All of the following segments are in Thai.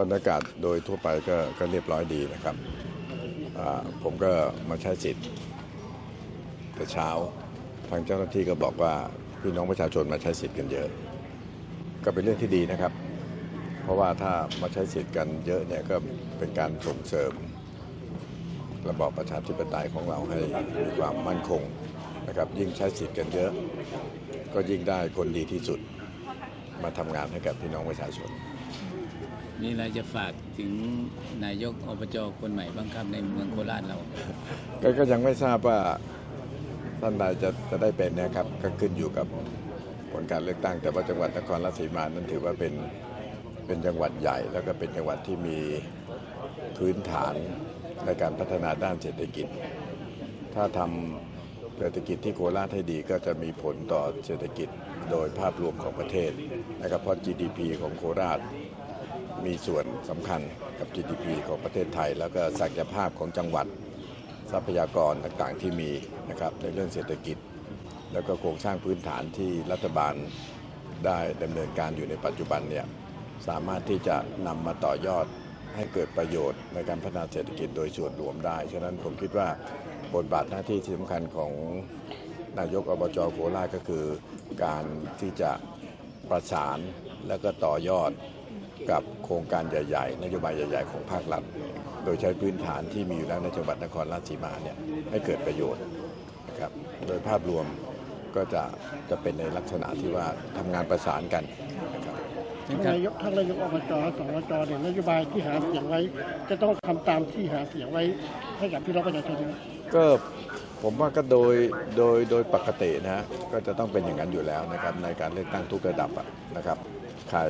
บรรยากาศโดยทั่วไปก็ก็เรียบร้อยดีนะครับ ผมก็มาใช้สิทธิ์แต่เช้า ทางเจ้าหน้าที่ก็บอกว่าพี่น้องประชาชนมาใช้สิทธิ์กันเยอะ ก็เป็นเรื่องที่ดีนะครับ เพราะว่าถ้ามาใช้สิทธิ์กันเยอะเนี่ยก็เป็นการส่งเสริม ระบอบประชาธิปไตยของเราให้มีความมั่นคงนะครับ ยิ่งใช้สิทธิ์กันเยอะ ก็ยิ่งได้คนดีที่สุดมาทำงานให้กับพี่น้องประชาชน มีอะไรจะฝากถึงนายกอบจคนใหม่บ้างครับในเมืองโคราชเรา ก็ก็ยังไม่ทราบว่าท่านใดจะจะได้เป็นนะครับ ก็ขึ้นอยู่กับผลการเลือกตั้ง แต่ว่าจังหวัดนครราชสีมานั้นถือว่าเป็นเป็นจังหวัดใหญ่ แล้วก็เป็นจังหวัดที่มีพื้นฐานในการพัฒนาด้านเศรษฐกิจ ถ้าทำเศรษฐกิจที่โคราชให้ดีก็จะมีผลต่อเศรษฐกิจโดยภาพรวมของประเทศนะครับเพราะ GDP ของโคราช มีส่วนสำคัญกับ GDP ของประเทศไทย แล้วก็ศักยภาพของจังหวัดทรัพยากรต่างๆที่มีนะครับในเรื่องเศรษฐกิจ แล้วก็โครงสร้างพื้นฐานที่รัฐบาลได้ดำเนินการอยู่ในปัจจุบันเนี่ยสามารถที่จะนำมาต่อยอดให้เกิดประโยชน์ในการพัฒนาเศรษฐกิจโดยส่วนรวมได้ ฉะนั้นผมคิดว่าบทบาทหน้าที่ที่สำคัญของนายกอบจโคราชก็คือการที่จะประสานแล้วก็ต่อยอด กับโครงการใหญ่ๆ นโยบายใหญ่ ๆ ของภาครัฐ โดยใช้พื้นฐานที่มีอยู่แล้วในจังหวัดนครราชสีมาเนี่ยให้เกิดประโยชน์นะครับ โดยภาพรวมก็จะจะเป็นในลักษณะที่ว่าทำงานประสานกันนะครับท่านท่านครับนายกท่านนายกอบจและสวจเนี่ยนโยบายที่หาเสียงไว้ จะต้องทำตามที่หาเสียงไว้ให้กับพี่น้องประชาชนนะก็ผมว่าก็โดยโดยโดยปกตินะฮะก็จะต้องเป็นอย่างนั้นอยู่แล้วนะครับในการเลือกตั้งทุกระดับอะนะครับใคร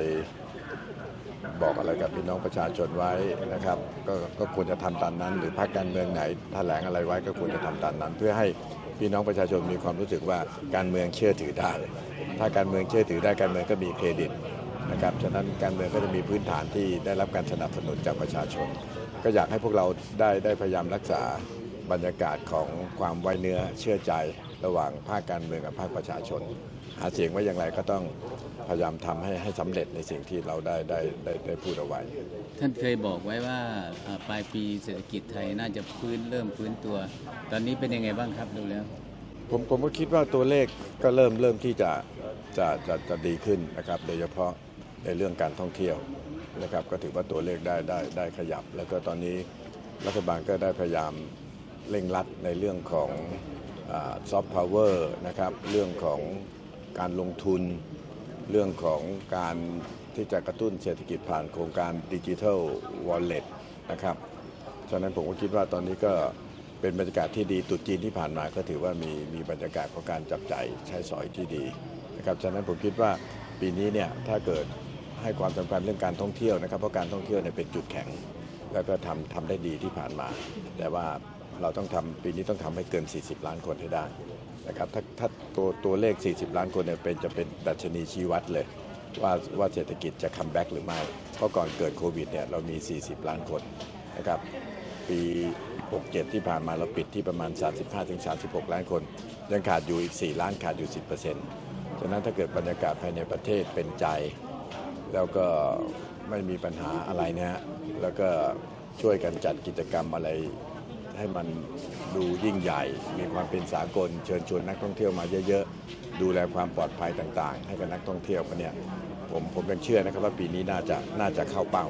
บอกอะไรกับพี่น้องประชาชนไว้นะครับก็ก็ควรจะทำตามนั้น หรือพรรคการเมืองไหนแถลงอะไรไว้ก็ควรจะทำตามนั้น เพื่อให้พี่น้องประชาชนมีความรู้สึกว่าการเมืองเชื่อถือได้ ถ้าการเมืองเชื่อถือได้การเมืองก็มีเครดิตนะครับฉะนั้นการเมืองก็จะมีพื้นฐานที่ได้รับการสนับสนุนจากประชาชน ก็อยากให้พวกเราได้ได้พยายามรักษาบรรยากาศของความไว้เนื้อเชื่อใจ ระหว่างภาคการเมืองกับภาคประชาชน หาเสียงไว้อย่างไรก็ต้องพยายามทำให้ให้สำเร็จในสิ่งที่เราได้ได้ได้ได้พูดเอาไว้ ท่านเคยบอกไว้ว่าอ่าปลายปีเศรษฐกิจไทยน่าจะฟื้นเริ่มฟื้นตัว ตอนนี้เป็นยังไงบ้างครับดูแล้ว ผมผมก็คิดว่าตัวเลขก็เริ่มเริ่มที่จะจะจะจะดีขึ้นนะครับ โดยเฉพาะในเรื่องการท่องเที่ยวนะครับ ก็ถือว่าตัวเลขได้ได้ได้ขยับ แล้วก็ตอนนี้รัฐบาลก็ได้พยายามเร่งรัดในเรื่องของ ซอฟต์พาวเวอร์นะครับเรื่องของการลงทุน เรื่องของการที่จะกระตุ้นเศรษฐกิจผ่านโครงการดิจิทัลวอลเล็ตนะครับฉะนั้นผมก็คิดว่าตอนนี้ก็เป็นบรรยากาศที่ดีตรุษจีนที่ผ่านมาก็ถือว่ามีมีบรรยากาศของการจับใจ่ายใช้สอยที่ดีนะครับฉะนั้นผมคิดว่าปีนี้เนี่ยถ้าเกิดให้ความสำคัญเรื่องการท่องเที่ยวนะครับเพราะการท่องเที่ยวเนี่ยเป็นจุดแข็ง แล้วก็ทำทำได้ดีที่ผ่านมา แต่ว่า เราต้องทำปีนี้ต้องทำให้เกิน 40 ล้านคนให้ได้นะครับถ้าถ้าตัวตัวเลข 40 ล้านคนเนี่ยเป็นจะเป็นดัชนีชี้วัดเลยว่าว่าเศรษฐกิจจะคัมแบ็กหรือไม่ เพราะก่อนเกิดโควิดเนี่ยเรามี 40 ล้านคนนะครับปี 67 ที่ผ่านมาเราปิดที่ประมาณ 35-36 ล้านคน ยังขาดอยู่อีก 4 ล้านขาดอยู่ 10%ฉะนั้นถ้าเกิดบรรยากาศภายในประเทศเป็นใจ แล้วก็ไม่มีปัญหาอะไรนะฮะแล้วก็ช่วยกันจัดกิจกรรมอะไร ให้มันดูยิ่งใหญ่ มีความเป็นสากล เชิญชวนนักท่องเที่ยวมาเยอะๆ ดูแลความปลอดภัยต่างๆ ให้กับนักท่องเที่ยวเนี่ยผมผมยังเชื่อนะครับว่าปีนี้น่าจะน่าจะเข้าเป้า